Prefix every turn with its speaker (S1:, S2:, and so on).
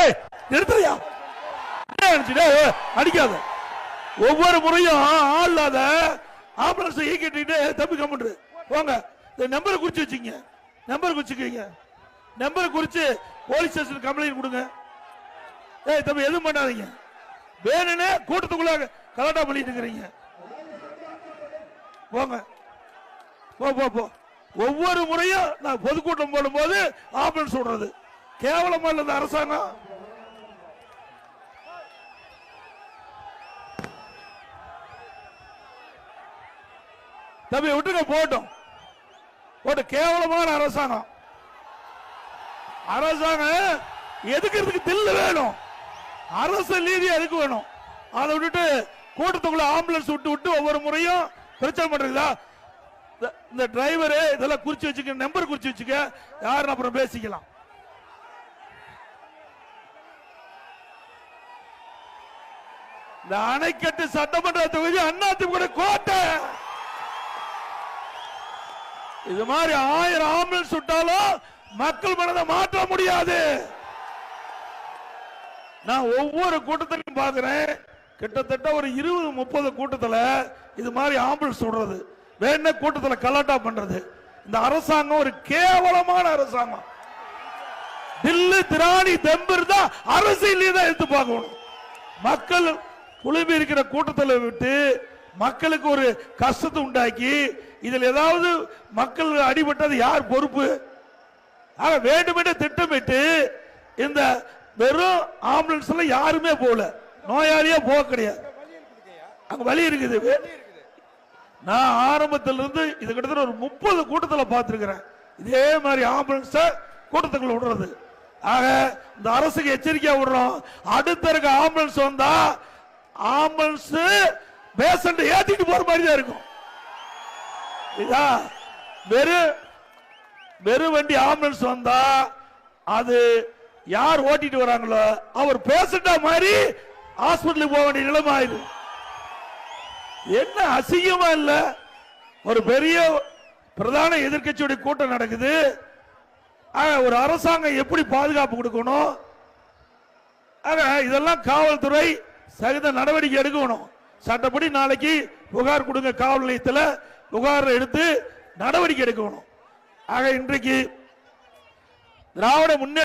S1: ஏய் நிறுத்துறியா? என்ன அடிக்காத. ஒவ்வொரு முறையும் ஆள் இல்லாத ஆம்புலன்ஸ் ஈக்கிட்டு தம்பி கம்முன்று போங்க. இந்த நம்பரை குறிச்சு வச்சுங்க நம்பர் குறிச்சுக்கீங்க நம்பரை குறிச்சு போலீஸ் ஸ்டேஷன் கம்ப்ளைண்ட் கொடுங்க. ஏய் தம்பி எதுவும் பண்ணாதீங்க. வேணும்னே கூட்டத்துக்குள்ள கலாட்டா பண்ணிட்டு இருக்கிறீங்க. போங்க. போ போ போ. ஒவ்வொரு முறையும் நான் பொதுக்கூட்டம் போடும்போது ஆம்புலன்ஸ் விடுறது கேவலமா இல்ல இந்த அரசாங்கம்? தம்பி விட்டுங்க போட்டும் போட்டு கேவலமான அரசாங்கம். அரசாங்கம் எதுக்கிறதுக்கு தில்லு வேணும்? அரசு நீதி எதுக்கு வேணும்? அதை விட்டுட்டு கூட்டத்துக்குள்ள ஆம்புலன்ஸ் விட்டு விட்டு ஒவ்வொரு முறையும் பிரச்சனை பண்றீங்களா? இந்த- டிரைவரு இதெல்லாம் குறிச்சு வச்சுக்க நம்பர் குறிச்சு வச்சுக்க யாருன்னு அப்புறம் பேசிக்கலாம். இந்த அணைக்கட்டு சட்டமன்ற தொகுதி அதிமுக கோட்டை. இது மாதிரி ஆயிரம் ஆம்புலன்ஸ் சுட்டாலும் மக்கள் மனதை மாற்ற முடியாது. நான் ஒவ்வொரு கூட்டத்திலையும் பார்க்கிறேன். கிட்டத்தட்ட ஒரு இருபது முப்பது கூட்டத்துல இது மாதிரி ஆம்புலன்ஸ் விடுறது வேணா கூட்டத்துல கலாட்டா பண்றது? இந்த அரசாங்கம் ஒரு கேவலமான அரசாங்கம். தில்லு திராணி தெம்பு இருந்தா அரசியல் தான் எடுத்து பார்க்கணும். மக்கள் குழுமி இருக்கிற கூட்டத்தில் விட்டு மக்களுக்கு ஒரு கஷ்டத்தை உண்டாக்கி இதில் ஏதாவது மக்கள் அடிபட்டது யார் பொறுப்பு? ஆக வேண்டுமென்று திட்டமிட்டு இந்த வெறும் ஆம்புலன்ஸ்ல யாருமே போகல. நோயாளியா போக கிடையாது. அங்க வழி இருக்குது. நான் ஆரம்பத்தில் இருந்து இது கிட்டத்தட்ட ஒரு முப்பது கூட்டத்தில் பார்த்துருக்கிறேன். இதே மாதிரி ஆம்புலன்ஸ கூட்டத்துக்குள்ள விடுறது. ஆக இந்த அரசுக்கு எச்சரிக்கையா விடுறோம். அடுத்த இருக்க ஆம்புலன்ஸ் வந்தா ஆம்புலன்ஸ் பேஷண்ட் ஏத்திட்டு போற மாதிரி தான் இருக்கும். இதா வெறும் வெறும் வண்டி ஆம்புலன்ஸ் வந்தா அது யார் ஓட்டிட்டு வராங்களோ அவர் பேஷண்டா மாதிரி ஹாஸ்பிட்டலுக்கு போக வேண்டிய நிலைமை ஆயிடும் என்ன அசிங்கமா இல்ல? ஒரு பெரிய பிரதான எதிர்க்கட்சியுடைய கூட்டம் நடக்குது. ஆக, ஒரு அரசாங்கம் எப்படி பாதுகாப்பு கொடுக்கணும்? ஆக, இதெல்லாம் காவல்துறை சகித நடவடிக்கை எடுக்கணும். சட்டப்படி நாளைக்கு புகார் கொடுங்க காவல் நிலையத்தில். புகார் எடுத்து நடவடிக்கை எடுக்கணும். ஆக இன்றைக்கு திராவிட முன்னேற்ற